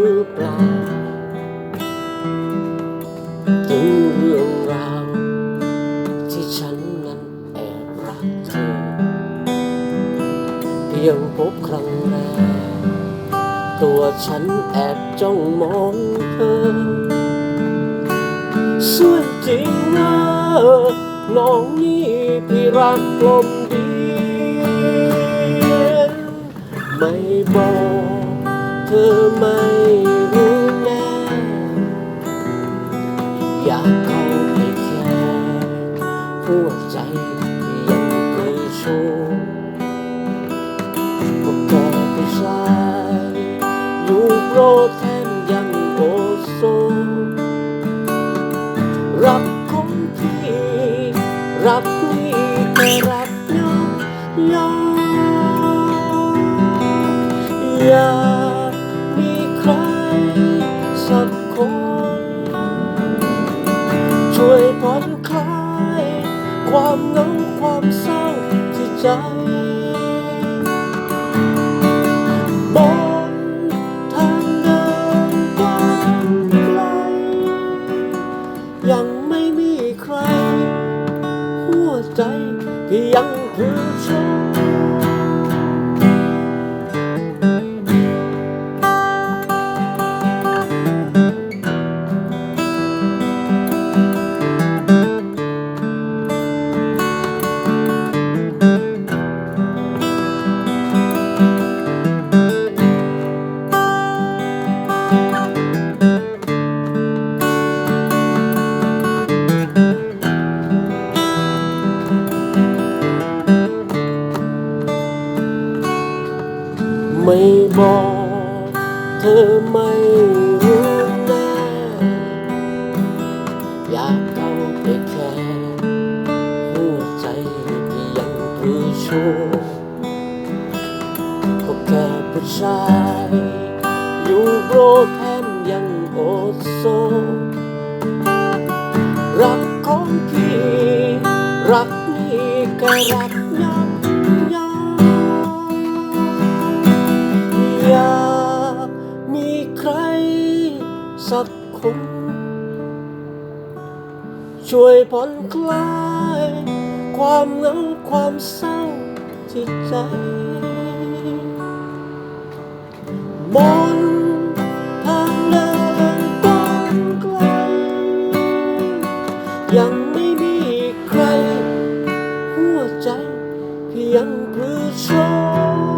หรือเปล่าถึงเรื่องราวที่ฉันนั้นแอบรักเธอ เพียงพบครั้งแรก ตัวฉันแอบจ้องมองเธอ สวยจริงนะน้องนี่พี่รักกลมดี ไม่บอก อไม่รู้แน่อยากเข้าไปแค่หัวใจยังเคยโชว์ก็แค่ผู้ชายอยู่โปรแทนยังโอโซรักของพี่ รักนี่แต่รักยอมยอมอ ใจบนทางเดินกว้างไกล ยังไม่มีใคร หัวใจที่ยัง ไม่บอก เธอไม่รู้แน่อยากเข้าไปแค่หัวใจที่ยังคือโชว์ก็แค่ผู้ชาย อยู่โปรแพมยังโอดโซ รักของพี่ รักนี่ก็รัก สุข ช่วยผ่อนคลาย ความเหงาความเศร้าจิตใจบนทางเดินกว้างไกลยังไม่มีใคร หัวใจเพียงผู้ชม